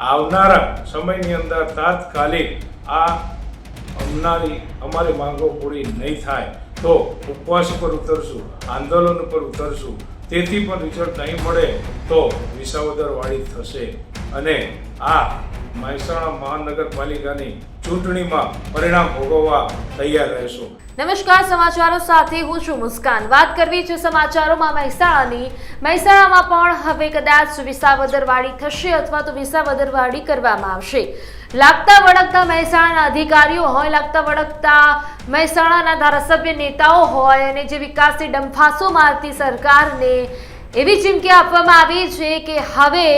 આવનારા સમયની અંદર તાત્કાલિક આ અમનારી અમારી માંગો પૂરી નહીં થાય તો ઉપવાસ પર ઉતરશું, આંદોલન પર ઉતરશું, તેથી પણ રિઝલ્ટ નહીં મળે તો વિસાવદર વાળી થશે. અને આ મહેસાણા મહાનગરપાલિકાની ચૂંટણીમાં પરિણામ ભોગવવા તૈયાર રહેશું. નમસ્કાર, સમાચારો સાથે હું છું મુસ્કાન. વાત કરવી છે સમાચારોમાં મહેસાણાની. મહેસાણામાં પણ હવે કદાચ વિસાવદરવાડી થશે અથવા તો વિસાવદરવાડી કરવામાં આવશે. લાગતા વળગતા મહેસાણાના અધિકારીઓ હોય, લાગતા વળગતા મહેસાણાના ધારાસભ્ય નેતાઓ હોય અને જે વિકાસની ડંફાસો મારતી સરકારને એવી ચીમકી આપવામાં આવી છે કે હવે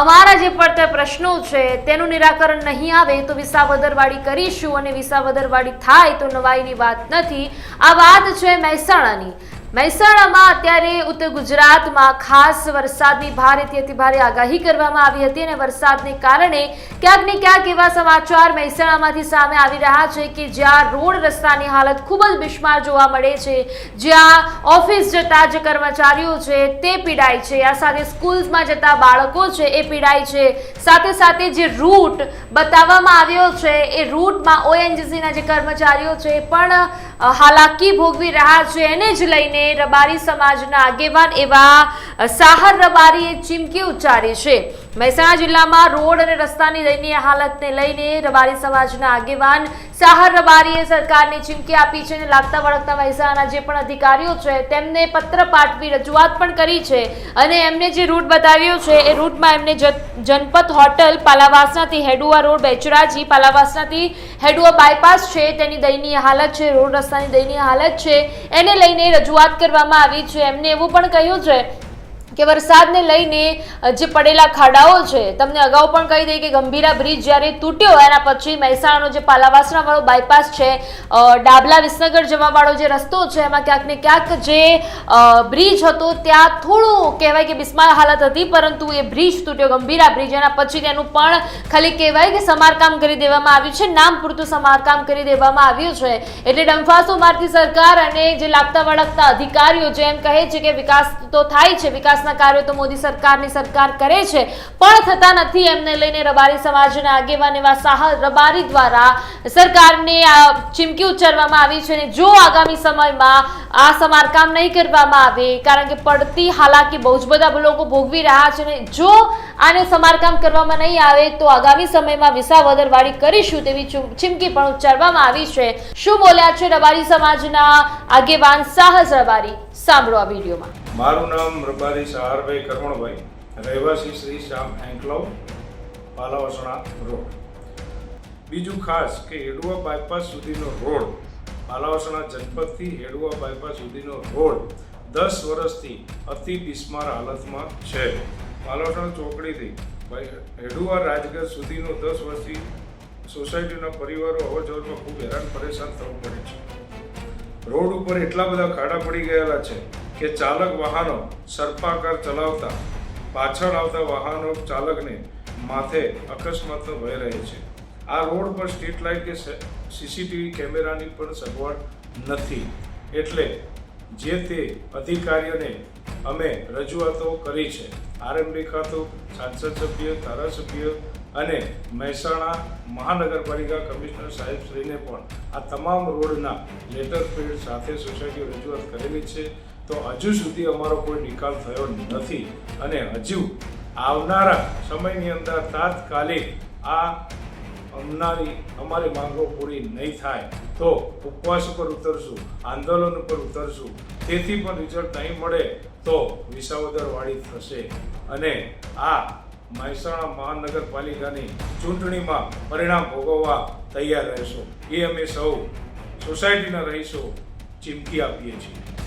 અમારા જે પડતર પ્રશ્નો છે, તેનું નિરાકરણ નહીં આવે તો વિસાવદરવાડી કરીશું અને વિસાવદરવાડી થાય તો નવાઈની વાત નથી. આ વાત છે મહેસાણાની. મહેસાણામાં અત્યારે ઉત્તર ગુજરાતમાં ખાસ વરસાદની ભારેથી અતિ ભારે આગાહી કરવામાં આવી હતી અને વરસાદને કારણે ક્યાંક ને ક્યાંક એવા સમાચાર મહેસાણામાંથી સામે આવી રહ્યા છે કે જ્યાં રોડ રસ્તાની હાલત ખૂબ જ બિસ્માર જોવા મળે છે, જ્યાં ઓફિસ જતા જે કર્મચારીઓ છે તે પીડાય છે, આ સાથે સ્કૂલ્સમાં જતા બાળકો છે એ પીડાય છે. સાથે સાથે જે રૂટ બતાવવામાં આવ્યો છે એ રૂટમાં ઓએનજીસીના જે કર્મચારીઓ છે પણ હાલાકી ભોગવી રહ્યા છે એને જ લઈને રબારી સમાજના આગેવાન એવા સાહર રબારીએ ચીમકી ઉચ્ચારી છે. મહેસાણા જિલ્લામાં રોડ અને રસ્તાની દયનીય હાલતને લઈને રબારી સમાજના આગેવાન સાહર રબારીએ સરકારને ચીમકી આપી છે અને લાગતા વળગતા મહેસાણાના જે પણ અધિકારીઓ છે, તેમને પત્ર પાઠવી રજૂઆત પણ કરી છે અને એમને જે રૂટ બતાવ્યો છે, એ રૂટમાં એમને જનપથ હોટલ, પાલાવાસનાથી હેડુઆ રોડ, બેચરાજી, પાલાવાસનાથી હેડુઆ બાયપાસ છે, તેની દયનીય હાલત છે, રોડ રસ્તાની દયનીય હાલત છે, એને લઈને રજૂઆત કરવામાં આવી છે. એમને એવું પણ કહ્યું છે કે વરસાદને લઈને જે પડેલા ખાડાઓ છે, તમને અગાઉ પણ કહી દઈએ કે ગંભીરા બ્રિજ જ્યારે તૂટ્યો, એના પછી મહેસાણાનો જે પાલાવાસણા વાળો બાયપાસ છે ડાબલા વિસનગર જવા વાળો જે રસ્તો છે, એમાં ક્યાંક ને ક્યાંક જે બ્રિજ હતો, ત્યાં થોડું કહેવાય કે બિસ્માર હાલત હતી, પરંતુ એ બ્રિજ તૂટ્યો, ગંભીરા બ્રિજ, એના પછી તેનું પણ ખાલી કહેવાય કે સમારકામ કરી દેવામાં આવ્યું છે, નામ પૂરતું સમારકામ કરી દેવામાં આવ્યું છે. એટલે ડંફાસો મારતી સરકાર અને જે લાગતા વળગતા અધિકારીઓ જે એમ કહે છે કે વિકાસ તો થાય છે વિકાસના કાર્યો તો મોદી સરકારની સરકાર કરે છે, પણ થતા નથી. એમને લઈને રબારી સમાજના આગેવાન એવા સાહ રબારી દ્વારા સરકારને ચીમકી ઉચ્ચારવામાં આવી છે અને જો આગામી સમયમાં આ સમારકામ નહીં કરવામાં આવે, કારણ કે પડતી હાલાકી બહુ જ બધા લોકો ભોગવી રહ્યા છે અને જો આને સમારકામ કરવામાં નહીં આવે, તો આગામી સમયમાં વિસાવદરવાડી કરીશું તેવી ચીમકી પણ ઉચ્ચારવામાં આવી છે. શું બોલ્યા છે રબારી સમાજના આગેવાન સાહસ રબારી? સાંભળો આ વિડીયોમાં. મારું નામ રબારી સહારભાઈ કરમણભાઈ. રહેવાસી શ્રી શ્યામ એન્કલવ પાલાવસણા રોડ. બીજું ખાસ કે હેડુઆ બાયપાસ સુધીનો રોડ પાલાવસણા જનપદથી હેડુઆ બાયપાસ સુધીનો રોડ દસ વર્ષથી અતિ બિસ્માર હાલતમાં છે. પાલાવસણા ચોકડીથી હેડુઆ રાજગઢ સુધીનો દસ વર્ષથી સોસાયટીના પરિવારો અવરજવરમાં ખૂબ હેરાન પરેશાન થવું પડે છે. રોડ ઉપર એટલા બધા ખાડા પડી ગયેલા છે કે ચાલક વાહનો સર્પાકાર ચલાવતા પાછળ આવતા વાહનો ચાલકને માથે અકસ્માતનો ભય રહે છે. આ રોડ પર સ્ટ્રીટ લાઇટ કે સીસીટીવી કેમેરાની પણ સગવડ નથી. એટલે જે તે અધિકારીઓને અમે રજૂઆતો કરી છે, આરએમડી ખાતું, સાંસદ સભ્ય, ધારાસભ્ય અને મહેસાણા મહાનગરપાલિકા કમિશનર સાહેબ શ્રીને પણ આ તમામ રોડના લેટર ફિલ્ડ સાથે સોસાયટીઓ રજૂઆત કરેલી છે. તો હજુ સુધી અમારો કોઈ નિકાલ થયો નથી અને હજુ આવનારા સમયની અંદર તાત્કાલિક આ અમનારી, અમારી માંગો પૂરી નહીં થાય. તો ઉપવાસ ઉપર ઉતરશું, આંદોલન ઉપર ઉતરશું. તેથી પણ રિઝલ્ટ નહીં મળે તો વિસાવદરવાળી થશે. અને આ મહેસાણા મહાનગરપાલિકાની ચૂંટણીમાં પરિણામ ભોગવવા તૈયાર રહેશો. એ અમે સૌ સોસાયટીના રહીશો ચીમકી આપીએ છીએ.